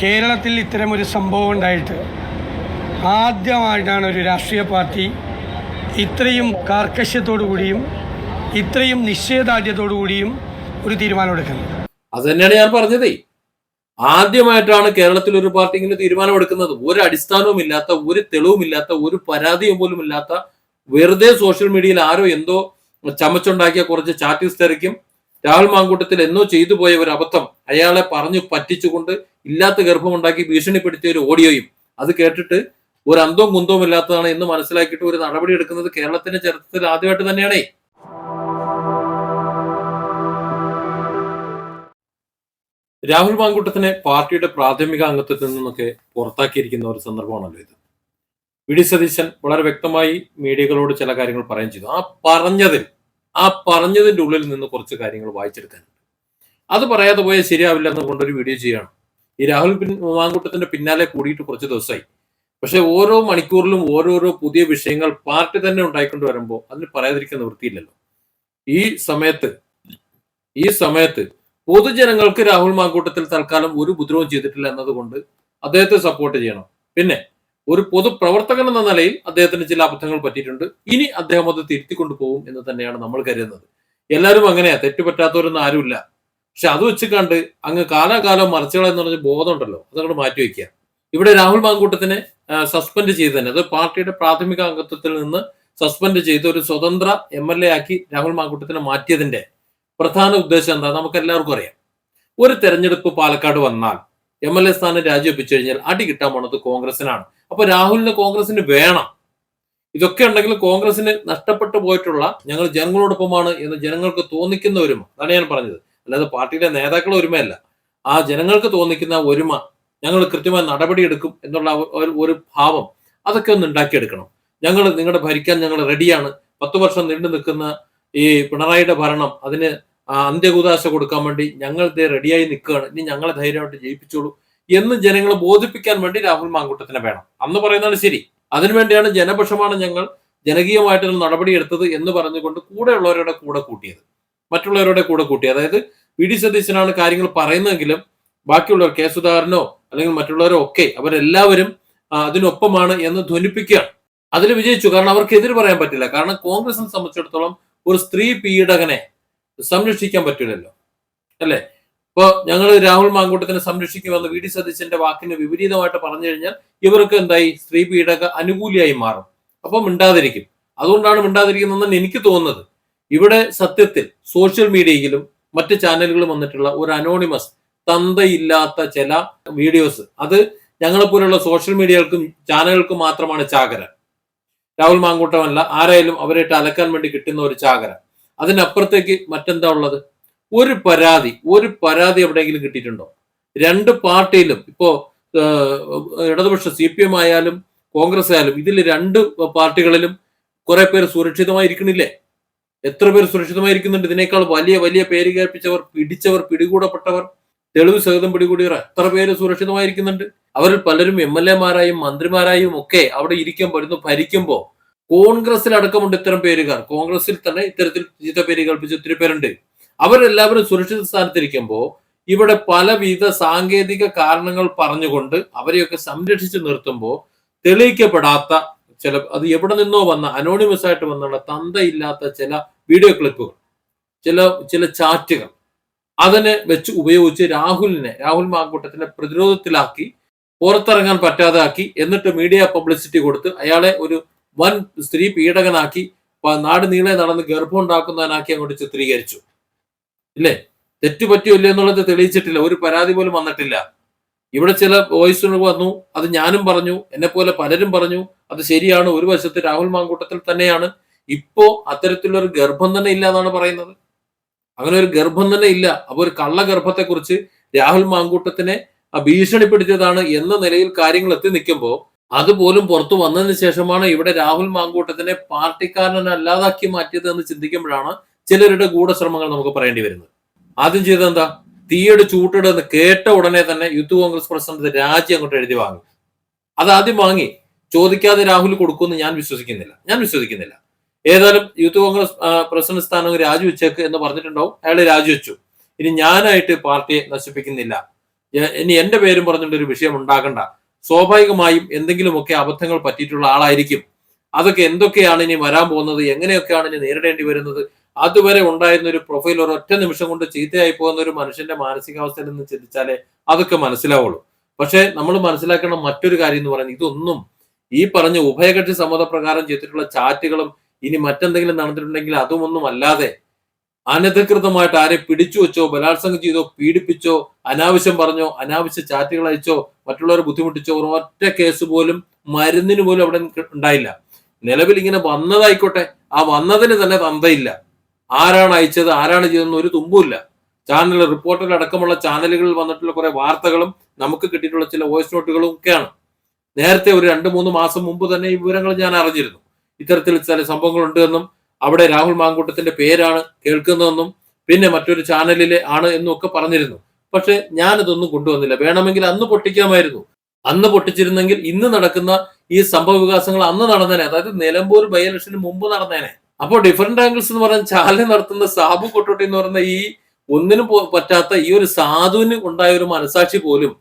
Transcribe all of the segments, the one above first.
കേരളത്തിൽ ഇത്തരമൊരു സംഭവം ഉണ്ടായിട്ട് ആദ്യമായിട്ടാണ് ഒരു രാഷ്ട്രീയ പാർട്ടി ഇത്രയും കൂടിയും ഇത്രയും നിശ്ചയദാർഢ്യത്തോടു കൂടിയും ഒരു തീരുമാനമെടുക്കുന്നത്. അത് തന്നെയാണ് ഞാൻ പറഞ്ഞതേ. ആദ്യമായിട്ടാണ് കേരളത്തിൽ ഒരു പാർട്ടി ഇങ്ങനെ തീരുമാനമെടുക്കുന്നത്. ഒരു അടിസ്ഥാനവും ഇല്ലാത്ത ഒരു തെളിവും ഇല്ലാത്ത ഒരു പരാതിയും പോലും ഇല്ലാത്ത വെറുതെ സോഷ്യൽ മീഡിയയിൽ ആരോ എന്തോ ചമച്ചുണ്ടാക്കിയ കുറച്ച് ചാറ്റിസ് തെറിക്കും രാഹുൽ മാങ്കൂട്ടത്തിൽ എന്നോ ചെയ്തു പോയ ഒരു അബദ്ധം അയാളെ പറഞ്ഞു പറ്റിച്ചുകൊണ്ട് ഇല്ലാത്ത ഗർഭമുണ്ടാക്കി ഭീഷണിപ്പെടുത്തിയ ഒരു ഓഡിയോയും അത് കേട്ടിട്ട് ഒരു അന്തവും കുന്തവും ഇല്ലാത്തതാണ് എന്ന് മനസ്സിലാക്കിയിട്ട് ഒരു നടപടി എടുക്കുന്നത് കേരളത്തിന്റെ ചരിത്രത്തിൽ ആദ്യമായിട്ട് തന്നെയാണേ. രാഹുൽ മാങ്കൂട്ടത്തിനെ പാർട്ടിയുടെ പ്രാഥമിക അംഗത്വത്തിൽ നിന്നൊക്കെ പുറത്താക്കിയിരിക്കുന്ന ഒരു സന്ദർഭമാണല്ലോ ഇത്. വി. ഡി. സതീശൻ വളരെ വ്യക്തമായി മീഡിയകളോട് ചില കാര്യങ്ങൾ പറയുകയും ചെയ്തു. ആ പറഞ്ഞതിൽ ആ പറഞ്ഞതിന്റെ ഉള്ളിൽ നിന്ന് കുറച്ച് കാര്യങ്ങൾ വായിച്ചെടുക്കാനുണ്ട് അത് പറയാതെ പോയാൽ ശരിയാവില്ല എന്ന് കൊണ്ടൊരു വീഡിയോ ചെയ്യണം ഈ രാഹുൽ പിൻ- മാങ്കൂട്ടത്തിന്റെ പിന്നാലെ കൂടിയിട്ട് കുറച്ച് ദിവസമായി. പക്ഷെ ഓരോ മണിക്കൂറിലും ഓരോരോ പുതിയ വിഷയങ്ങൾ പാർട്ടി തന്നെ ഉണ്ടായിക്കൊണ്ട് വരുമ്പോൾ അതിന് പറയാതിരിക്കാൻ നിവൃത്തിയില്ലല്ലോ. ഈ സമയത്ത് ഈ സമയത്ത് പൊതുജനങ്ങൾക്ക് രാഹുൽ മാങ്കൂട്ടത്തിൽ തൽക്കാലം ഒരു ഉപദ്രവം ചെയ്തിട്ടില്ല എന്നതുകൊണ്ട് അദ്ദേഹത്തെ സപ്പോർട്ട് ചെയ്യണം. പിന്നെ ഒരു പൊതുപ്രവർത്തകൻ എന്ന നിലയിൽ അദ്ദേഹത്തിന് ചില അബദ്ധങ്ങൾ പറ്റിയിട്ടുണ്ട്. ഇനി അദ്ദേഹം അത് തിരുത്തിക്കൊണ്ടു പോകും എന്ന് തന്നെയാണ് നമ്മൾ കരുതുന്നത്. എല്ലാവരും അങ്ങനെയാ. തെറ്റുപറ്റാത്തവരൊന്നും ആരുമില്ല. പക്ഷെ അത് വെച്ച് അങ്ങ് കാലാകാലം മറിച്ചുകള എന്ന് പറഞ്ഞ ബോധമുണ്ടല്ലോ. അതങ്ങോട്ട് മാറ്റി വെക്കുക. ഇവിടെ രാഹുൽ മാങ്കൂട്ടത്തിനെ സസ്പെൻഡ് ചെയ്ത് തന്നെ അത് പാർട്ടിയുടെ പ്രാഥമിക അംഗത്വത്തിൽ നിന്ന് സസ്പെൻഡ് ചെയ്ത് ഒരു സ്വതന്ത്ര എം എൽ എ ആക്കി രാഹുൽ മാങ്കൂട്ടത്തിനെ മാറ്റിയതിന്റെ പ്രധാന ഉദ്ദേശം എന്താ? നമുക്ക് എല്ലാവർക്കും അറിയാം. ഒരു തെരഞ്ഞെടുപ്പ് പാലക്കാട് വന്നാൽ എം എൽ എ സ്ഥാനം രാജിവെപ്പിച്ചു കഴിഞ്ഞാൽ അടി കിട്ടാൻ പോണത് കോൺഗ്രസിനാണ്. അപ്പൊ രാഹുലിന് കോൺഗ്രസിന് വേണം. ഇതൊക്കെ ഉണ്ടെങ്കിൽ കോൺഗ്രസിന് നഷ്ടപ്പെട്ടു പോയിട്ടുള്ള ഞങ്ങൾ ജനങ്ങളോടൊപ്പമാണ് എന്ന് ജനങ്ങൾക്ക് തോന്നിക്കുന്നവരും അതാണ് ഞാൻ പറഞ്ഞത്. അല്ലാതെ പാർട്ടിയുടെ നേതാക്കൾ ഒരുമയല്ല. ആ ജനങ്ങൾക്ക് തോന്നിക്കുന്ന ഒരുമ ഞങ്ങൾ കൃത്യമായ നടപടിയെടുക്കും എന്നുള്ള ഒരു- ഭാവം അതൊക്കെ ഒന്ന് ഉണ്ടാക്കിയെടുക്കണം. ഞങ്ങൾ നിങ്ങളുടെ ഭരിക്കാൻ ഞങ്ങൾ റെഡിയാണ്. പത്ത് വർഷം നീണ്ടു നിൽക്കുന്ന ഈ പിണറായിയുടെ ഭരണം അതിന് അന്ത്യകൂദാശ കൊടുക്കാൻ വേണ്ടി ഞങ്ങൾ റെഡിയായി നിൽക്കുകയാണ്. ഇനി ഞങ്ങളെ ധൈര്യമായിട്ട് ജയിപ്പിച്ചോളൂ എന്ന് ജനങ്ങളെ ബോധിപ്പിക്കാൻ വേണ്ടി രാഹുൽ മാങ്കൂട്ടത്തിനെ വേണം. അന്ന് പറയുന്നതാണ് ശരി. അതിനുവേണ്ടിയാണ് ജനപക്ഷമാണ് ഞങ്ങൾ ജനകീയമായിട്ടൊരു നടപടി എടുത്തത് എന്ന് പറഞ്ഞുകൊണ്ട് കൂടെയുള്ളവരുടെ കൂടെ കൂട്ടിയത്. മറ്റുള്ളവരുടെ കൂടെ കൂട്ടി അതായത് വി ഡി സതീശനാണ് കാര്യങ്ങൾ പറയുന്നതെങ്കിലും ബാക്കിയുള്ളവർ കെ സുധാകരനോ അല്ലെങ്കിൽ മറ്റുള്ളവരോ ഒക്കെ അവരെല്ലാവരും അതിനൊപ്പമാണ് എന്ന് ധ്വനിപ്പിക്കുകയാണ്. അതിൽ വിജയിച്ചു. കാരണം അവർക്ക് എതിര് പറയാൻ പറ്റില്ല. കാരണം കോൺഗ്രസിനെ സംബന്ധിച്ചിടത്തോളം ഒരു സ്ത്രീ പീഡകനെ സംരക്ഷിക്കാൻ പറ്റില്ലല്ലോ. അല്ലേ? ഇപ്പൊ ഞങ്ങൾ രാഹുൽ മാങ്കൂട്ടത്തിനെ സംരക്ഷിക്കുമെന്ന് വി ഡി സതീശന്റെ വാക്കിന് വിപരീതമായിട്ട് പറഞ്ഞു കഴിഞ്ഞാൽ ഇവർക്ക് എന്തായി? സ്ത്രീ പീഡക അനുകൂലിയായി മാറും. അപ്പം മിണ്ടാതിരിക്കും. അതുകൊണ്ടാണ് മിണ്ടാതിരിക്കുന്നതെന്ന് എനിക്ക് തോന്നുന്നത്. ഇവിടെ സത്യത്തിൽ സോഷ്യൽ മീഡിയയിലും മറ്റ് ചാനലുകൾ വന്നിട്ടുള്ള ഒരു അനോണിമസ് തന്തയില്ലാത്ത ചില വീഡിയോസ് അത് ഞങ്ങളെ ഞങ്ങളെപ്പോലുള്ള സോഷ്യൽ മീഡിയകൾക്കും ചാനലുകൾക്കും മാത്രമാണ് ചാകര. രാഹുൽ മാങ്കൂട്ടമല്ല ആരായാലും അവരായിട്ട് അലക്കാൻ വേണ്ടി കിട്ടുന്ന ഒരു ചാകര. അതിനപ്പുറത്തേക്ക് മറ്റെന്താ ഉള്ളത്? ഒരു പരാതി ഒരു പരാതി എവിടെയെങ്കിലും കിട്ടിയിട്ടുണ്ടോ? രണ്ട് പാർട്ടിയിലും ഇപ്പോ ഇടതുപക്ഷ സി പി എം ആയാലും കോൺഗ്രസ് ആയാലും ഇതിൽ രണ്ട് പാർട്ടികളിലും കുറെ പേര് സുരക്ഷിതമായി സുരക്ഷിതമായിരിക്കണില്ലേ? എത്ര പേർ സുരക്ഷിതമായിരിക്കുന്നുണ്ട്? ഇതിനേക്കാൾ വലിയ വലിയ പേര് കേൾപ്പിച്ചവർ പിടിച്ചവർ പിടികൂടപ്പെട്ടവർ തെളിവ് സഹിതം പിടികൂടിയവർ എത്ര പേര് സുരക്ഷിതമായിരിക്കുന്നുണ്ട്? അവരിൽ പലരും എം എൽ എമാരായും മന്ത്രിമാരായും ഒക്കെ അവിടെ ഇരിക്കാൻ പറ്റുന്നു ഭരിക്കുമ്പോൾ കോൺഗ്രസിൽ അടക്കമുണ്ട് ഇത്തരം പേരുകാർ. കോൺഗ്രസിൽ തന്നെ ഇത്തരത്തിൽ ചീത്ത പേര് കൽപ്പിച്ച ഒത്തിരി പേരുണ്ട്. അവരെല്ലാവരും സുരക്ഷിത സ്ഥാനത്തിരിക്കുമ്പോൾ ഇവിടെ പലവിധ സാങ്കേതിക കാരണങ്ങൾ പറഞ്ഞുകൊണ്ട് അവരെയൊക്കെ സംരക്ഷിച്ചു നിർത്തുമ്പോൾ തെളിയിക്കപ്പെടാത്ത ചില അത് എവിടെ നിന്നോ വന്ന അനോണിമസ് ആയിട്ട് വന്നുള്ള തന്തയില്ലാത്ത ചില വീഡിയോ ക്ലിപ്പുകൾ ചില ചില ചാറ്റുകൾ. അതിനെ വെച്ച് ഉപയോഗിച്ച് രാഹുലിനെ രാഹുൽ മാങ്കൂട്ടത്തിനെ പ്രതിരോധത്തിലാക്കി പുറത്തിറങ്ങാൻ പറ്റാതാക്കി എന്നിട്ട് മീഡിയ പബ്ലിസിറ്റി കൊടുത്ത് അയാളെ ഒരു വൻ സ്ത്രീ പീഡകനാക്കി നാട് നീളെ നടന്ന് ഗർഭം ഉണ്ടാക്കുന്നതിനാക്കി അങ്ങോട്ട് ചിത്രീകരിച്ചു. ഇല്ലേ? തെറ്റു പറ്റിയോ ഇല്ലയോ എന്നുള്ളത് തെളിയിച്ചിട്ടില്ല. ഒരു പരാതി പോലും വന്നിട്ടില്ല. ഇവിടെ ചില വോയിസുകൾ വന്നു അത് ഞാനും പറഞ്ഞു എന്നെ പോലെ പലരും പറഞ്ഞു അത് ശരിയാണ്. ഒരു വശത്ത് രാഹുൽ മാങ്കൂട്ടത്തിൽ തന്നെയാണ്. ഇപ്പോ അത്തരത്തിലൊരു ഗർഭം തന്നെ ഇല്ല എന്നാണ് പറയുന്നത്. അങ്ങനെ ഒരു ഗർഭം തന്നെ ഇല്ല. അപ്പൊ ഒരു കള്ള ഗർഭത്തെ കുറിച്ച് രാഹുൽ മാങ്കൂട്ടത്തിനെ ഭീഷണിപ്പെടുത്തിയതാണ് എന്ന നിലയിൽ കാര്യങ്ങൾ എത്തി നിൽക്കുമ്പോൾ അതുപോലും പുറത്തു വന്നതിന് ശേഷമാണ് ഇവിടെ രാഹുൽ മാങ്കൂട്ടത്തിനെ പാർട്ടിക്കാരനല്ലാതാക്കി മാറ്റിയത് എന്ന് ചിന്തിക്കുമ്പോഴാണ് ചിലരുടെ ഗൂഢശ്രമങ്ങൾ നമുക്ക് പറയേണ്ടി വരുന്നത്. ആദ്യം ചെയ്തത് എന്താ? തീയുടെ ചൂട്ടിട് എന്ന് കേട്ട ഉടനെ തന്നെ യൂത്ത് കോൺഗ്രസ് പ്രസിഡന്റ് രാജി അങ്ങോട്ട് എഴുതി വാങ്ങി. അത് ആദ്യം വാങ്ങി. ചോദിക്കാതെ രാഹുൽ കൊടുക്കുമെന്ന് ഞാൻ വിശ്വസിക്കുന്നില്ല. ഞാൻ വിശ്വസിക്കുന്നില്ല. ഏതായാലും യൂത്ത് കോൺഗ്രസ് പ്രസിഡന്റ് സ്ഥാനം രാജിവെച്ചേക്ക് എന്ന് പറഞ്ഞിട്ടുണ്ടാവും. അയാൾ രാജിവെച്ചു. ഇനി ഞാനായിട്ട് പാർട്ടിയെ നശിപ്പിക്കുന്നില്ല. ഇനി എന്റെ പേരും പറഞ്ഞിട്ട് ഒരു വിഷയം ഉണ്ടാകണ്ട സ്വാഭാവികമായും എന്തെങ്കിലുമൊക്കെ അബദ്ധങ്ങൾ പറ്റിയിട്ടുള്ള ആളായിരിക്കും. അതൊക്കെ എന്തൊക്കെയാണ് ഇനി വരാൻ പോകുന്നത്? എങ്ങനെയൊക്കെയാണ് ഇനി നേരിടേണ്ടി വരുന്നത്? അതുവരെ ഉണ്ടായിരുന്ന ഒരു പ്രൊഫൈൽ ഒരു ഒരൊറ്റ നിമിഷം കൊണ്ട് ചീത്തയായി പോകുന്ന ഒരു മനുഷ്യന്റെ മാനസികാവസ്ഥയിൽ നിന്ന് ചിന്തിച്ചാലേ അതൊക്കെ മനസ്സിലാവുള്ളൂ. പക്ഷെ നമ്മൾ മനസ്സിലാക്കേണ്ട മറ്റൊരു കാര്യം എന്ന് പറയുന്നത് ഇതൊന്നും ഈ പറഞ്ഞ ഉഭയകക്ഷി സമ്മതപ്രകാരം ചെയ്തിട്ടുള്ള ചാറ്റുകളും ഇനി മറ്റെന്തെങ്കിലും നടന്നിട്ടുണ്ടെങ്കിൽ അതും ഒന്നും അല്ലാതെ അനധികൃതമായിട്ട് ആരെ പിടിച്ചു വെച്ചോ ബലാത്സംഗം ചെയ്തോ പീഡിപ്പിച്ചോ അനാവശ്യം പറഞ്ഞോ അനാവശ്യ ചാറ്റുകൾ അയച്ചോ മറ്റുള്ളവരെ ബുദ്ധിമുട്ടിച്ചോ ഒരു ഒറ്റ കേസ് പോലും മരുന്നിന് പോലും അവിടെ ഉണ്ടായില്ല. നിലവിൽ ഇങ്ങനെ വന്നതായിക്കോട്ടെ ആ വന്നതിന് തന്നെ തന്തയില്ല. ആരാണ് അയച്ചത് ആരാണ് ചെയ്തതെന്ന് ഒരു തുമ്പുമില്ല. ചാനൽ റിപ്പോർട്ടർ അടക്കമുള്ള ചാനലുകളിൽ വന്നിട്ടുള്ള കുറെ വാർത്തകളും നമുക്ക് കിട്ടിയിട്ടുള്ള ചില വോയിസ് നോട്ടുകളും ഒക്കെയാണ്. നേരത്തെ ഒരു രണ്ട് മൂന്ന് മാസം മുമ്പ് തന്നെ ഈ വിവരങ്ങൾ ഞാൻ അറിഞ്ഞിരുന്നു. ഇത്തരത്തിൽ ചില സംഭവങ്ങൾ ഉണ്ടെന്നും അവിടെ രാഹുൽ മാങ്കൂട്ടത്തിന്റെ പേരാണ് കേൾക്കുന്നതെന്നും പിന്നെ മറ്റൊരു ചാനലിലെ ആണ് എന്നും ഒക്കെ പറഞ്ഞിരുന്നു. പക്ഷെ ഞാനിതൊന്നും കൊണ്ടുവന്നില്ല. വേണമെങ്കിൽ അന്ന് പൊട്ടിക്കാമായിരുന്നു. അന്ന് പൊട്ടിച്ചിരുന്നെങ്കിൽ ഇന്ന് നടക്കുന്ന ഈ സംഭവ വികാസങ്ങൾ അന്ന് നടന്നേനെ. അതായത് നിലമ്പൂർ ബൈ ഇലക്ഷന് മുമ്പ് നടന്നേനെ. അപ്പോൾ ഡിഫറെന്റ് ആംഗിൾസ് എന്ന് പറഞ്ഞാൽ ചാലി നടത്തുന്ന സാബു കൊട്ടോട്ടി എന്ന് പറയുന്ന ഈ ഒന്നിനും പറ്റാത്ത ഈ ഒരു സാധുവിന് ഉണ്ടായ ഒരു മനസാക്ഷി പോലും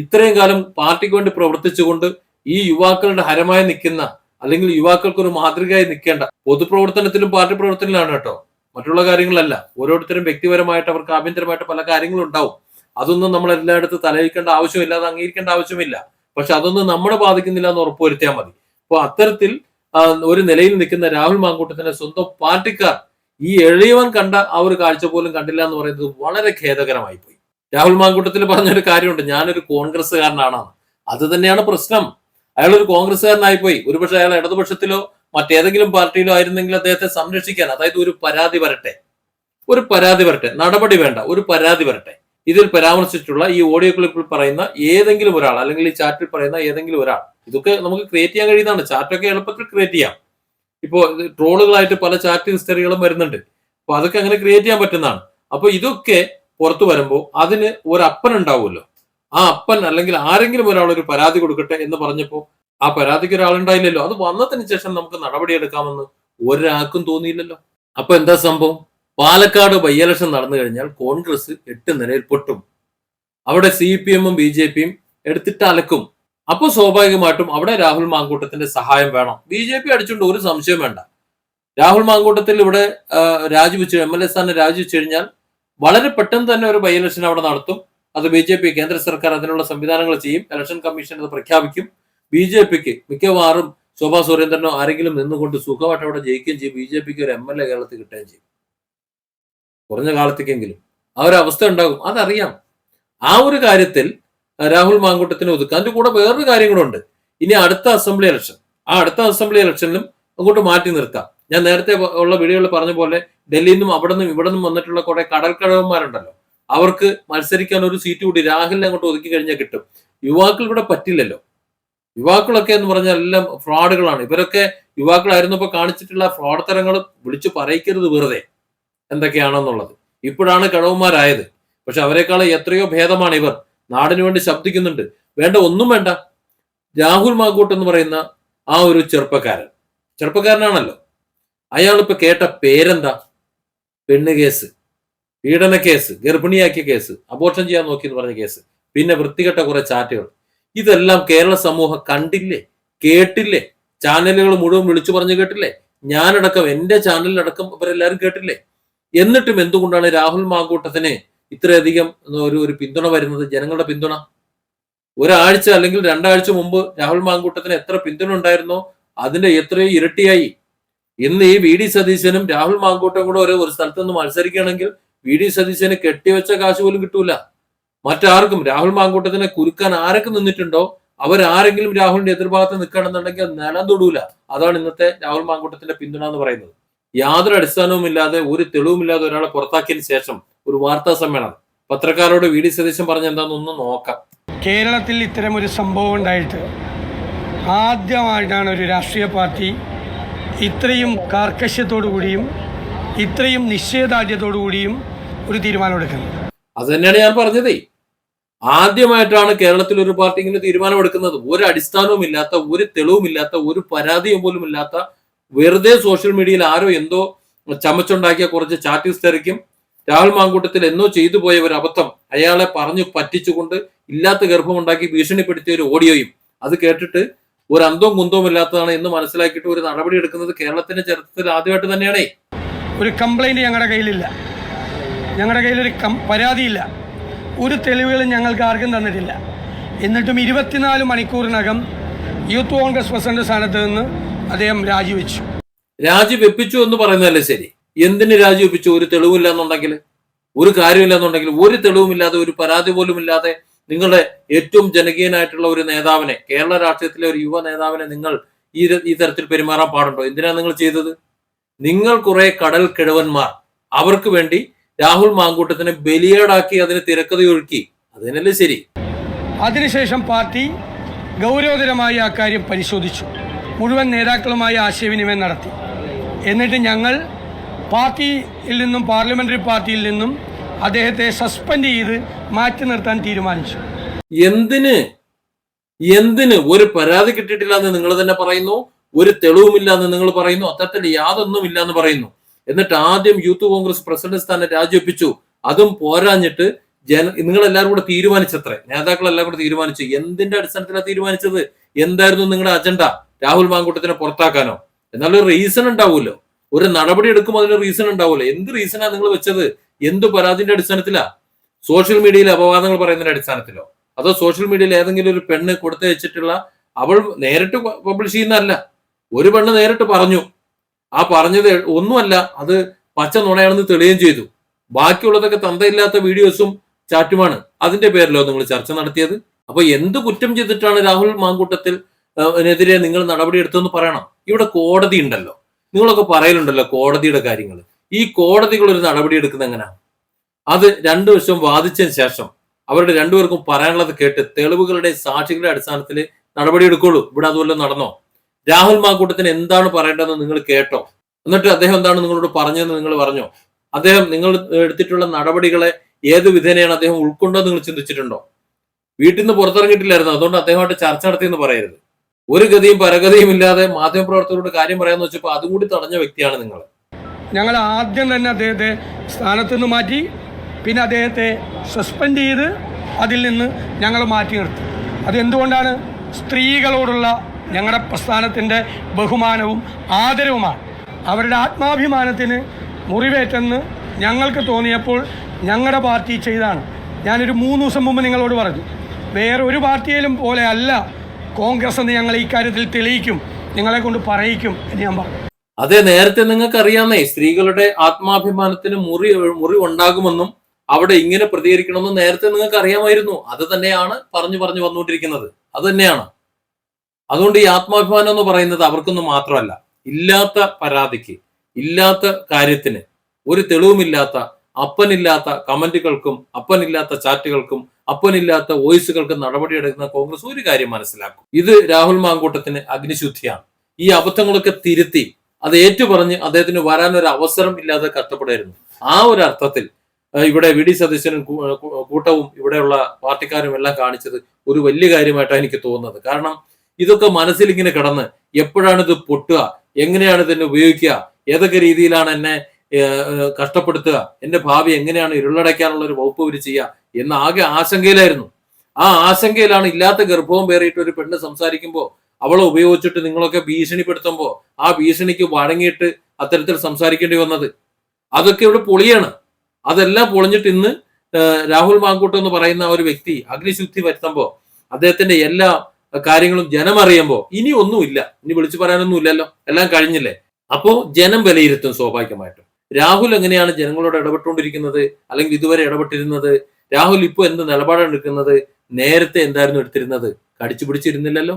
ഇത്രയും കാലം പാർട്ടിക്ക് വേണ്ടി പ്രവർത്തിച്ചുകൊണ്ട് ഈ യുവാക്കളുടെ ഹരമായി നിൽക്കുന്ന അല്ലെങ്കിൽ യുവാക്കൾക്ക് ഒരു മാതൃകയായി നിൽക്കേണ്ട പൊതുപ്രവർത്തനത്തിലും പാർട്ടി പ്രവർത്തനത്തിലാണ് കേട്ടോ. മറ്റുള്ള കാര്യങ്ങളല്ല. ഓരോരുത്തരും വ്യക്തിപരമായിട്ട് അവർക്ക് ആഭ്യന്തരമായിട്ട് പല കാര്യങ്ങളും ഉണ്ടാവും അതൊന്നും നമ്മൾ എല്ലായിടത്തും തലയിക്കേണ്ട ആവശ്യമില്ല അത് അംഗീകരിക്കേണ്ട ആവശ്യമില്ല. പക്ഷെ അതൊന്നും നമ്മളെ ബാധിക്കുന്നില്ല എന്ന് ഉറപ്പുവരുത്തിയാൽ മതി. അപ്പോൾ അത്തരത്തിൽ ഒരു നിലയിൽ നിൽക്കുന്ന രാഹുൽ മാങ്കൂട്ടത്തിന്റെ സ്വന്തം പാർട്ടിക്കാർ ഈ എളിയവൻ കണ്ട ആ ഒരു കാഴ്ച പോലും കണ്ടില്ല എന്ന് പറയുന്നത് വളരെ ഖേദകരമായി പോയി രാഹുൽ മാങ്കൂട്ടത്തിൽ പറഞ്ഞൊരു കാര്യമുണ്ട്. ഞാനൊരു കോൺഗ്രസ്സുകാരനാണ്. അത് തന്നെയാണ് പ്രശ്നം. അയാൾ ഒരു കോൺഗ്രസ്സുകാരനായി പോയി ഒരുപക്ഷെ അയാൾ ഇടതുപക്ഷത്തിലോ മറ്റേതെങ്കിലും പാർട്ടിയിലോ ആയിരുന്നെങ്കിൽ അദ്ദേഹത്തെ സംരക്ഷിക്കാൻ അതായത് ഒരു പരാതി വരട്ടെ. ഒരു പരാതി വരട്ടെ. നടപടി വേണ്ട. ഒരു പരാതി വരട്ടെ. ഇതിൽ പരാമർശിച്ചിട്ടുള്ള ഈ ഓഡിയോ ക്ലിപ്പിൽ പറയുന്ന ഏതെങ്കിലും ഒരാൾ അല്ലെങ്കിൽ ഈ ചാറ്റിൽ പറയുന്ന ഏതെങ്കിലും ഒരാൾ ഇതൊക്കെ നമുക്ക് ക്രിയേറ്റ് ചെയ്യാൻ കഴിയുന്നതാണ്. ചാറ്റൊക്കെ എളുപ്പത്തിൽ ക്രിയേറ്റ് ചെയ്യാം. ഇപ്പോൾ ട്രോളുകളായിട്ട് പല ചാറ്റ് ഹിസ്റ്ററികളും വരുന്നുണ്ട്. അപ്പൊ അതൊക്കെ അങ്ങനെ ക്രിയേറ്റ് ചെയ്യാൻ പറ്റുന്നതാണ്. അപ്പൊ ഇതൊക്കെ പുറത്തു വരുമ്പോൾ അതിന് ഒരു അപ്പൻ ഉണ്ടാവുമല്ലോ ആ അപ്പൻ അല്ലെങ്കിൽ ആരെങ്കിലും ഒരാൾ ഒരു പരാതി കൊടുക്കട്ടെ എന്ന് പറഞ്ഞപ്പോൾ ആ പരാതിക്ക് ഒരാളുണ്ടായില്ലല്ലോ. അത് വന്നതിന് ശേഷം നമുക്ക് നടപടിയെടുക്കാമെന്ന് ഒരാൾക്കും തോന്നിയില്ലല്ലോ. അപ്പൊ എന്താ സംഭവം? പാലക്കാട് ബൈ നടന്നു കഴിഞ്ഞാൽ കോൺഗ്രസ് എട്ട് നിലയിൽ പൊട്ടും. അവിടെ സി പി എമ്മും ബി ജെ പിയും എടുത്തിട്ട് അലക്കും. അപ്പോൾ സ്വാഭാവികമായിട്ടും അവിടെ രാഹുൽ മാങ്കൂട്ടത്തിന്റെ സഹായം വേണം. ബി ജെ പി അടിച്ചുകൊണ്ട് ഒരു സംശയം വേണ്ട. രാഹുൽ മാങ്കൂട്ടത്തിൽ ഇവിടെ രാജിവെച്ച് എം എൽ എ സ്ഥാനം രാജിവെച്ച് കഴിഞ്ഞാൽ വളരെ പെട്ടെന്ന് തന്നെ ഒരു ബൈ ഇലക്ഷൻ അവിടെ നടത്തും. അത് ബി ജെ പി കേന്ദ്ര സർക്കാർ അതിനുള്ള സംവിധാനങ്ങൾ ചെയ്യും. ഇലക്ഷൻ കമ്മീഷൻ അത് പ്രഖ്യാപിക്കും. ബി ജെ പിക്ക് മിക്കവാറും ശോഭാ സുരേന്ദ്രനോ ആരെങ്കിലും നിന്നുകൊണ്ട് സുഖമായിട്ട് അവിടെ ജയിക്കുകയും ചെയ്യും. ബി ജെ പിക്ക് ഒരു എം എൽ എ കേരളത്തിൽ കിട്ടുകയും ചെയ്യും. കുറഞ്ഞ കാലത്തേക്കെങ്കിലും. ആ ഒരു അവസ്ഥ ഉണ്ടാകും. അതറിയാം. ആ ഒരു കാര്യത്തിൽ രാഹുൽ മാങ്കൂട്ടത്തിന് ഒതുക്കുക. അതിന്റെ കൂടെ വേറൊരു കാര്യങ്ങളുണ്ട് ഇനി അടുത്ത അസംബ്ലി ഇലക്ഷൻ ആ അടുത്ത അസംബ്ലി ഇലക്ഷനിലും അങ്ങോട്ട് മാറ്റി നിർത്താം. ഞാൻ നേരത്തെ ഉള്ള വീഡിയോയിൽ പറഞ്ഞ പോലെ ഡൽഹിയിൽ നിന്നും അവിടെ നിന്നും ഇവിടെ നിന്നും വന്നിട്ടുള്ള കുറെ കടൽക്കഴവന്മാരുണ്ടല്ലോ അവർക്ക് മത്സരിക്കാൻ ഒരു സീറ്റ് കൂടി രാഹുലിനെ അങ്ങോട്ട് ഒതുക്കി കഴിഞ്ഞാൽ കിട്ടും. യുവാക്കൾ ഇവിടെ പറ്റില്ലല്ലോ. യുവാക്കളൊക്കെ എന്ന് പറഞ്ഞാൽ എല്ലാം ഫ്രോഡുകളാണ്. ഇവരൊക്കെ യുവാക്കളായിരുന്നപ്പോൾ കാണിച്ചിട്ടുള്ള ഫ്രോഡ് തരങ്ങൾ വിളിച്ചു പറയിക്കരുത് വെറുതെ. എന്തൊക്കെയാണെന്നുള്ളത്. ഇപ്പോഴാണ് കടവന്മാരായത്. പക്ഷെ അവരെക്കാൾ എത്രയോ ഭേദമാണ് ഇവർ. നാടിനു വേണ്ടി ശബ്ദിക്കുന്നുണ്ട്. വേണ്ട ഒന്നും വേണ്ട. രാഹുൽ മാക്കൂട്ട് എന്ന് പറയുന്ന ആ ഒരു ചെറുപ്പക്കാരൻ. ചെറുപ്പക്കാരനാണല്ലോ. അയാൾ ഇപ്പൊ കേട്ട പേരെന്താ? പെണ്ണ് കേസ് പീഡന കേസ് ഗർഭിണിയാക്കിയ കേസ് അബോർഷൻ ചെയ്യാൻ നോക്കി എന്ന് പറഞ്ഞ കേസ് പിന്നെ വൃത്തികെട്ട കുറെ ചാറ്റുകൾ. ഇതെല്ലാം കേരള സമൂഹം കണ്ടില്ലേ? കേട്ടില്ലേ? ചാനലുകൾ മുഴുവൻ വിളിച്ചു പറഞ്ഞു കേട്ടില്ലേ? ഞാനടക്കം എന്റെ ചാനലിലടക്കം ഇവരെല്ലാവരും കേട്ടില്ലേ? എന്നിട്ടും എന്തുകൊണ്ടാണ് രാഹുൽ മാങ്കൂട്ടത്തിന് ഇത്രയധികം ഒരു ഒരു പിന്തുണ വരുന്നത്? ജനങ്ങളുടെ പിന്തുണ? ഒരാഴ്ച അല്ലെങ്കിൽ രണ്ടാഴ്ച മുമ്പ് രാഹുൽ മാങ്കൂട്ടത്തിന് എത്ര പിന്തുണ ഉണ്ടായിരുന്നോ? അതിന്റെ എത്രയോ ഇരട്ടിയായി. ഇന്ന് ഈ വി ഡി സതീശനും രാഹുൽ മാങ്കൂട്ടും കൂടെ ഒരു ഒരു സ്ഥലത്ത് നിന്ന് മത്സരിക്കുകയാണെങ്കിൽ വി ഡി സതീശന് കെട്ടിവെച്ച കാശ് പോലും കിട്ടൂല. മറ്റാർക്കും രാഹുൽ മാങ്കൂട്ടത്തിനെ കുരുക്കാൻ ആരൊക്കെ നിന്നിട്ടുണ്ടോ? അവരാരെങ്കിലും രാഹുലിന്റെ എതിർഭാഗത്ത് നിൽക്കുകയാണെന്നുണ്ടെങ്കിൽ നിലം തൊടൂല അതാണ് ഇന്നത്തെ രാഹുൽ മാങ്കൂട്ടത്തിന്റെ പിന്തുണ എന്ന് പറയുന്നത്. യാതൊരു അടിസ്ഥാനവുമില്ലാതെ ഒരു തെളിവുമില്ലാതെ ഒരാളെ പുറത്താക്കിയതിന് ശേഷം ഒരു വാർത്താ സമ്മേളനം. പത്രക്കാരോട് വി ഡി സതീശൻ പറഞ്ഞ എന്താണെന്നൊന്ന് നോക്കാം. കേരളത്തിൽ ഇത്തരം ഒരു സംഭവം ഉണ്ടായിട്ട് ആദ്യമായിട്ടാണ് ഒരു രാഷ്ട്രീയ പാർട്ടി ഇത്രയും കാർക്കശ്യത്തോടു കൂടിയും ഇത്രയും നിശ്ചയദാർഢ്യത്തോടു കൂടിയും ഒരു തീരുമാനമെടുക്കുന്നത്. അത് തന്നെയാണ് ഞാൻ പറഞ്ഞതേ. ആദ്യമായിട്ടാണ് കേരളത്തിൽ ഒരു പാർട്ടി ഇങ്ങനെ തീരുമാനമെടുക്കുന്നത്. ഒരു അടിസ്ഥാനവും ഇല്ലാത്ത ഒരു തെളിവുമില്ലാത്ത ഒരു പരാതിയും പോലും ഇല്ലാത്ത വെറുതെ സോഷ്യൽ മീഡിയയിൽ ആരോ എന്തോ ചമച്ചുണ്ടാക്കിയ കുറച്ച് ചാറ്റിസ് തിരക്കും രാഹുൽ മാങ്കൂട്ടത്തിൽ എന്നോ ചെയ്തു പോയ ഒരു അബദ്ധം അയാളെ പറഞ്ഞു പറ്റിച്ചുകൊണ്ട് ഇല്ലാത്ത ഗർഭമുണ്ടാക്കി ഭീഷണിപ്പെടുത്തിയ ഒരു ഓഡിയോയും അത് കേട്ടിട്ട് ഒരു അന്തവും കുന്തവും ഇല്ലാത്തതാണ് എന്ന് മനസ്സിലാക്കിയിട്ട് ഒരു നടപടി എടുക്കുന്നത് കേരളത്തിന്റെ ചരിത്രത്തിൽ ആദ്യമായിട്ട് തന്നെയാണേ. ഒരു കംപ്ലൈന്റ് ഞങ്ങളുടെ കയ്യിലില്ല. ഞങ്ങളുടെ കയ്യിൽ ഒരു പരാതിയില്ല. ഒരു തെളിവുകളും ഞങ്ങൾക്ക് ആർക്കും തന്നിട്ടില്ല. എന്നിട്ടും ഇരുപത്തിനാല് മണിക്കൂറിനകം യൂത്ത് കോൺഗ്രസ് പ്രസിഡന്റ് സ്ഥാനത്ത് നിന്ന് അദ്ദേഹം രാജിവെച്ചു. രാജിവെപ്പിച്ചു എന്ന് പറയുന്നതല്ലേ ശരി? എന്തിന് രാജിവെപ്പിച്ചു? ഒരു തെളിവില്ല എന്നുണ്ടെങ്കിൽ ഒരു കാര്യമില്ല എന്നുണ്ടെങ്കിൽ ഒരു തെളിവുമില്ലാതെ ഒരു പരാതി പോലും ഇല്ലാതെ നിങ്ങളുടെ ഏറ്റവും ജനകീയനായിട്ടുള്ള ഒരു നേതാവിനെ കേരള രാഷ്ട്രീയത്തിലെ ഒരു യുവ നേതാവിനെ നിങ്ങൾ ഈ ഈ തരത്തിൽ പെരുമാറാൻ പാടുണ്ടോ? എന്തിനാണ് നിങ്ങൾ ചെയ്തത്? നിങ്ങൾ കുറെ കടൽ കിഴവന്മാർ. അവർക്ക് വേണ്ടി രാഹുൽ മാങ്കൂട്ടത്തിനെ ബലിയേടാക്കി അതിന് തിരക്കഥയൊഴുക്കി അതിനല്ലേ ശരി? അതിനുശേഷം പാർട്ടി ഗൗരവതരമായി ആ കാര്യം പരിശോധിച്ചു. മുഴുവൻ നേതാക്കളുമായി ആശയവിനിമയം നടത്തി. എന്നിട്ട് ഞങ്ങൾ പാർട്ടിയിൽ നിന്നും പാർലമെന്ററി പാർട്ടിയിൽ നിന്നും അദ്ദേഹത്തെ സസ്പെൻഡ് ചെയ്ത് മാറ്റി നിർത്താൻ തീരുമാനിച്ചു. എന്തിന്? എന്തിന്? ഒരു പരാതി കിട്ടിയിട്ടില്ല എന്ന് നിങ്ങൾ തന്നെ പറയുന്നു. ഒരു തെളിവുമില്ല എന്ന് നിങ്ങൾ പറയുന്നു. അത്തരത്തിൽ യാതൊന്നും ഇല്ല എന്ന് പറയുന്നു. എന്നിട്ട് ആദ്യം യൂത്ത് കോൺഗ്രസ് പ്രസിഡന്റ് സ്ഥാനം രാജിവെപ്പിച്ചു. അതും പോരാഞ്ഞിട്ട് ജന നിങ്ങൾ എല്ലാവരും കൂടെ തീരുമാനിച്ചത്രേ. നേതാക്കൾ എല്ലാം കൂടെ തീരുമാനിച്ചു. എന്തിന്റെ അടിസ്ഥാനത്തിലാണ് തീരുമാനിച്ചത്? എന്തായിരുന്നു നിങ്ങളുടെ അജണ്ട? രാഹുൽ മാങ്കൂട്ടത്തിനെ പുറത്താക്കാനോ? എന്നാലും റീസൺ ഉണ്ടാവുമല്ലോ. ഒരു നടപടി എടുക്കുമ്പോൾ അതിന് റീസൺ ഉണ്ടാവുമല്ലോ. എന്ത് റീസണാണ് നിങ്ങൾ വെച്ചത്? എന്ത് പരാതിന്റെ അടിസ്ഥാനത്തിലാ? സോഷ്യൽ മീഡിയയിൽ അപവാദങ്ങൾ പറയുന്നതിന്റെ അടിസ്ഥാനത്തിലോ? അതോ സോഷ്യൽ മീഡിയയിൽ ഏതെങ്കിലും ഒരു പെണ്ണ് കൊടുത്തു വെച്ചിട്ടുള്ള അവൾ നേരിട്ട് പബ്ലിഷ് ചെയ്യുന്നതല്ല. ഒരു പെണ്ണ് നേരിട്ട് പറഞ്ഞു. ആ പറഞ്ഞത് ഒന്നുമല്ല അത് പച്ച നുണയാണെന്ന് തെളിയുകയും ചെയ്തു. ബാക്കിയുള്ളതൊക്കെ തന്തയില്ലാത്ത വീഡിയോസും ചാറ്റുമാണ്. അതിന്റെ പേരിലോ നിങ്ങൾ ചർച്ച നടത്തിയത്? അപ്പൊ എന്ത് കുറ്റം ചെയ്തിട്ടാണ് രാഹുൽ മാങ്കൂട്ടത്തിൽ എതിരെ നിങ്ങൾ നടപടി എടുത്തതെന്ന് പറയണം? ഇവിടെ കോടതി ഉണ്ടല്ലോ. നിങ്ങളൊക്കെ പറയലുണ്ടല്ലോ കോടതിയുടെ കാര്യങ്ങൾ ഈ കോടതികൾ ഒരു നടപടി എടുക്കുന്ന എങ്ങനെയാ അത് രണ്ടു വർഷം വാദിച്ചതിന് ശേഷം അവരുടെ രണ്ടുപേർക്കും പറയാനുള്ളത് കേട്ട് തെളിവുകളുടെ സാക്ഷികളുടെ അടിസ്ഥാനത്തിൽ നടപടി എടുക്കുള്ളൂ. ഇവിടെ അതുപോലെ നടന്നോ? രാഹുൽ മാക്കൂട്ടത്തിന് എന്താണ് പറയേണ്ടതെന്ന് നിങ്ങൾ കേട്ടോ. എന്നിട്ട് അദ്ദേഹം എന്താണ് നിങ്ങളോട് പറഞ്ഞതെന്ന് നിങ്ങൾ പറഞ്ഞോ? അദ്ദേഹം നിങ്ങൾ എടുത്തിട്ടുള്ള നടപടികളെ ഏത് വിധേനയാണ് അദ്ദേഹം ഉൾക്കൊണ്ടോ നിങ്ങൾ ചിന്തിച്ചിട്ടുണ്ടോ? വീട്ടിൽ നിന്ന് പുറത്തിറങ്ങിയിട്ടില്ലായിരുന്നു. അതുകൊണ്ട് അദ്ദേഹമായിട്ട് ചർച്ച നടത്തി എന്ന് പറയരുത്. ഒരു ഗതിയും പരഗതിയും ഇല്ലാതെ മാധ്യമപ്രവർത്തകരോട് കാര്യം പറയാന്ന് വെച്ചപ്പോൾ അതും കൂടി തടഞ്ഞ വ്യക്തിയാണ് നിങ്ങൾ. ഞങ്ങൾ ആദ്യം തന്നെ അദ്ദേഹത്തെ സ്ഥാനത്ത് നിന്ന് മാറ്റി പിന്നെ അദ്ദേഹത്തെ സസ്പെൻഡ് ചെയ്ത് അതിൽ നിന്ന് ഞങ്ങൾ മാറ്റി നിർത്തി. അതെന്തുകൊണ്ടാണ്? സ്ത്രീകളോടുള്ള ഞങ്ങളുടെ പ്രസ്ഥാനത്തിന്റെ ബഹുമാനവും ആദരവുമാണ്. അവരുടെ ആത്മാഭിമാനത്തിന് മുറിവേറ്റെന്ന് ഞങ്ങൾക്ക് തോന്നിയപ്പോൾ ഞങ്ങളുടെ പാർട്ടി ചെയ്താണ്. ഞാനൊരു മൂന്ന് ദിവസം മുമ്പ് നിങ്ങളോട് പറഞ്ഞു വേറെ ഒരു പാർട്ടിയിലും പോലെ അല്ല കോൺഗ്രസ് എന്ന് ഞങ്ങൾ കാര്യത്തിൽ തെളിയിക്കും നിങ്ങളെ കൊണ്ട് പറയിക്കും എന്ന് ഞാൻ പറഞ്ഞു. അതെ നേരത്തെ നിങ്ങൾക്ക് അറിയാമേ സ്ത്രീകളുടെ ആത്മാഭിമാനത്തിന് മുറി മുറി ഉണ്ടാകുമെന്നും അവിടെ ഇങ്ങനെ പ്രതികരിക്കണമെന്നും നേരത്തെ നിങ്ങൾക്ക് അറിയാമായിരുന്നു അത് തന്നെയാണ് പറഞ്ഞു പറഞ്ഞു വന്നുകൊണ്ടിരിക്കുന്നത്. അത് തന്നെയാണ്. അതുകൊണ്ട് ഈ ആത്മാഭിമാനം എന്ന് പറയുന്നത് അവർക്കൊന്നും മാത്രമല്ല ഇല്ലാത്ത പരാതിക്ക് ഇല്ലാത്ത കാര്യത്തിന് ഒരു തെളിവുമില്ലാത്ത അപ്പനില്ലാത്ത കമന്റുകൾക്കും അപ്പനില്ലാത്ത ചാറ്റുകൾക്കും അപ്പനില്ലാത്ത വോയിസുകൾക്കും നടപടിയെടുക്കുന്ന കോൺഗ്രസ് ഒരു കാര്യം മനസ്സിലാക്കും. ഇത് രാഹുൽ മാങ്കൂട്ടത്തിന് അഗ്നിശുദ്ധിയാണ്. ഈ അബദ്ധങ്ങളൊക്കെ തിരുത്തി അത് ഏറ്റുപറഞ്ഞ് അദ്ദേഹത്തിന് വരാനൊരു അവസരം ഇല്ലാതെ കഷ്ടപ്പെടായിരുന്നു. ആ ഒരു അർത്ഥത്തിൽ ഇവിടെ വി ഡി സതീശനും കൂട്ടവും ഇവിടെയുള്ള പാർട്ടിക്കാരും എല്ലാം കാണിച്ചത് ഒരു വലിയ കാര്യമായിട്ടാണ് എനിക്ക് തോന്നുന്നത്. കാരണം ഇതൊക്കെ മനസ്സിൽ ഇങ്ങനെ കിടന്ന് എപ്പോഴാണ് ഇത് പൊട്ടുക എങ്ങനെയാണ് ഇതിനെ ഉപയോഗിക്കുക ഏതൊക്കെ രീതിയിലാണ് എന്നെ കഷ്ടപ്പെടുത്തുക എന്റെ ഭാവി എങ്ങനെയാണ് ഇരുളടയ്ക്കാനുള്ള ഒരു വകുപ്പ് ഇവർ ചെയ്യുക എന്ന ആകെ ആശങ്കയിലായിരുന്നു. ആ ആശങ്കയിലാണ് ഇല്ലാത്ത ഗർഭവും പേറിയിട്ട് ഒരു പെണ്ണ് സംസാരിക്കുമ്പോൾ അവളെ ഉപയോഗിച്ചിട്ട് നിങ്ങളൊക്കെ ഭീഷണിപ്പെടുത്തുമ്പോൾ ആ ഭീഷണിക്ക് വഴങ്ങിയിട്ട് അത്തരത്തിൽ സംസാരിക്കേണ്ടി വന്നത്. അതൊക്കെ ഇവിടെ പൊളിയാണ്. അതെല്ലാം പൊളിഞ്ഞിട്ട് ഇന്ന് രാഹുൽ മാങ്കൂട്ട് എന്ന് പറയുന്ന ഒരു വ്യക്തി അഗ്നിശുദ്ധി വരുത്തുമ്പോൾ അദ്ദേഹത്തിന്റെ എല്ലാ കാര്യങ്ങളും ജനം അറിയുമ്പോൾ ഇനി ഒന്നുമില്ല. ഇനി വിളിച്ചു പറയാനൊന്നും ഇല്ലല്ലോ എല്ലാം കഴിഞ്ഞില്ലേ? അപ്പോ ജനം വിലയിരുത്തും സ്വാഭാവികമായിട്ടും. രാഹുൽ എങ്ങനെയാണ് ജനങ്ങളോട് ഇടപെട്ടുകൊണ്ടിരിക്കുന്നത്? അല്ലെങ്കിൽ ഇതുവരെ ഇടപെട്ടിരുന്നത്? രാഹുൽ ഇപ്പോൾ എന്ത് നിലപാടാണ് എടുക്കുന്നത്? നേരത്തെ എന്തായിരുന്നു എടുത്തിരുന്നത്? കടിച്ചു പിടിച്ചിരുന്നില്ലല്ലോ?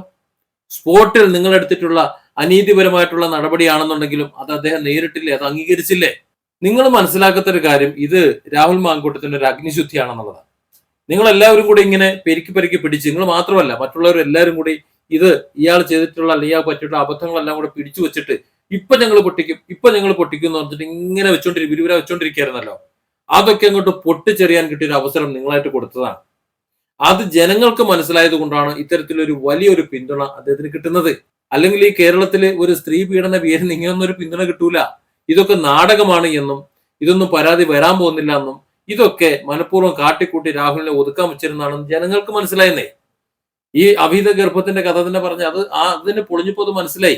സ്പോട്ടിൽ നിങ്ങൾ എടുത്തിട്ടുള്ള അനീതിപരമായിട്ടുള്ള നടപടിയാണെന്നുണ്ടെങ്കിലും അത് അദ്ദേഹം നേരിട്ടില്ലേ? അത് അംഗീകരിച്ചില്ലേ? നിങ്ങൾ മനസ്സിലാക്കാത്ത ഒരു കാര്യം ഇത് രാഹുൽ മാങ്കൂട്ടത്തിന്റെ ഒരു അഗ്നിശുദ്ധിയാണെന്നുള്ളതാണ്. നിങ്ങൾ എല്ലാവരും കൂടി ഇങ്ങനെ പെരുക്കി പെരുക്കി പിടിച്ച് നിങ്ങൾ മാത്രമല്ല മറ്റുള്ളവർ എല്ലാവരും കൂടി ഇത് ഇയാൾ ചെയ്തിട്ടുള്ള അല്ലെങ്കിൽ ഇയാൾ പറ്റിയിട്ടുള്ള അബദ്ധങ്ങളെല്ലാം കൂടെ പിടിച്ചു വെച്ചിട്ട് ഇപ്പൊ ഞങ്ങൾ പൊട്ടിക്കും ഇപ്പൊ ഞങ്ങൾ പൊട്ടിക്കും എന്ന് പറഞ്ഞിട്ട് ഇങ്ങനെ വെച്ചോണ്ടിരിക്കും വിരുവിര വെച്ചോണ്ടിരിക്കുകയായിരുന്നല്ലോ. അതൊക്കെ അങ്ങോട്ട് പൊട്ടിച്ചെറിയാൻ കിട്ടിയൊരു അവസരം നിങ്ങളായിട്ട് കൊടുത്തതാണ്. അത് ജനങ്ങൾക്ക് മനസ്സിലായത് കൊണ്ടാണ് ഇത്തരത്തിലൊരു വലിയൊരു പിന്തുണ അദ്ദേഹത്തിന് കിട്ടുന്നത്. അല്ലെങ്കിൽ ഈ കേരളത്തിൽ ഒരു സ്ത്രീ പീഡന പേരിന് ഇങ്ങനൊന്നും ഒരു പിന്തുണ കിട്ടൂല. ഇതൊക്കെ നാടകമാണ് എന്നും ഇതൊന്നും പരാതി വരാൻ പോകുന്നില്ല എന്നും ഇതൊക്കെ മനഃപൂർവം കാട്ടിക്കൂട്ടി രാഹുലിനെ ഒതുക്കാൻ വെച്ചിരുന്നാണെന്ന് ജനങ്ങൾക്ക് മനസ്സിലായെന്നേ. ഈ അഭീത ഗർഭത്തിന്റെ കഥ തന്നെ പറഞ്ഞ അത് ആ അതിന് പൊളിഞ്ഞപ്പോ അത് മനസ്സിലായി.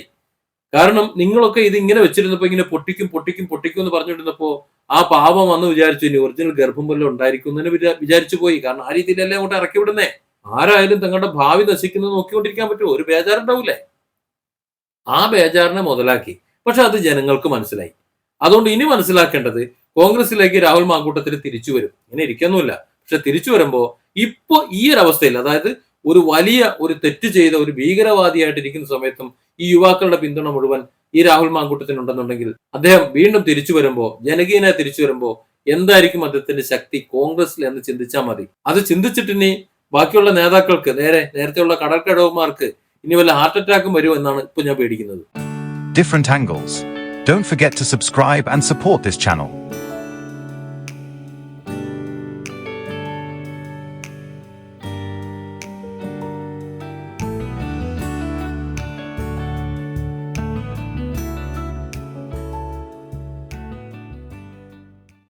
കാരണം നിങ്ങളൊക്കെ ഇത് ഇങ്ങനെ വെച്ചിരുന്നപ്പോ ഇങ്ങനെ പൊട്ടിക്കും പൊട്ടിക്കും പൊട്ടിക്കും എന്ന് പറഞ്ഞിരുന്നപ്പോ ആ പാപം വന്ന് വിചാരിച്ചു ഇനി ഒറിജിനൽ ഗർഭം വല്ലതും ഉണ്ടായിരിക്കും എന്ന് വിചാരിച്ചു പോയി. കാരണം ആ രീതിയിലല്ലേ അങ്ങോട്ട് ഇറക്കി വിടുന്നേ? ആരായാലും തങ്ങളുടെ ഭാവി നശിക്കുന്നത് നോക്കിക്കൊണ്ടിരിക്കാൻ പറ്റുമോ? ഒരു ബേജാറുണ്ടാവൂലേ? ആ ബേജാറിനെ മുതലാക്കി. പക്ഷെ അത് ജനങ്ങൾക്ക് മനസ്സിലായി. അതുകൊണ്ട് ഇനി മനസ്സിലാക്കേണ്ടത് കോൺഗ്രസിലേക്ക് രാഹുൽ മാങ്കൂട്ടത്തിൽ തിരിച്ചു വരും. ഇങ്ങനെ ഇരിക്കൊന്നുമില്ല. പക്ഷെ തിരിച്ചു വരുമ്പോ ഇപ്പൊ ഈ ഒരു അവസ്ഥയിൽ അതായത് ഒരു വലിയ ഒരു തെറ്റ് ചെയ്ത ഒരു ഭീകരവാദിയായിട്ട് ഇരിക്കുന്ന സമയത്തും ഈ യുവാക്കളുടെ പിന്തുണ മുഴുവൻ ഈ രാഹുൽ മാങ്കൂട്ടത്തിനുണ്ടെന്നുണ്ടെങ്കിൽ അദ്ദേഹം വീണ്ടും തിരിച്ചു വരുമ്പോ ജനകീയനെ തിരിച്ചു വരുമ്പോ എന്തായിരിക്കും അദ്ദേഹത്തിന്റെ ശക്തി കോൺഗ്രസിൽ എന്ന് ചിന്തിച്ചാൽ മതി. അത് ചിന്തിച്ചിട്ട് ഇനി ബാക്കിയുള്ള നേതാക്കൾക്ക് നേരെ നേരത്തെയുള്ള കടൽക്കടവുമാർക്ക് ഇനി വല്ല ഹാർട്ട് അറ്റാക്കും വരും എന്നാണ് ഇപ്പൊ ഞാൻ പേടിക്കുന്നത്. Different angles don't forget to subscribe and support this channel.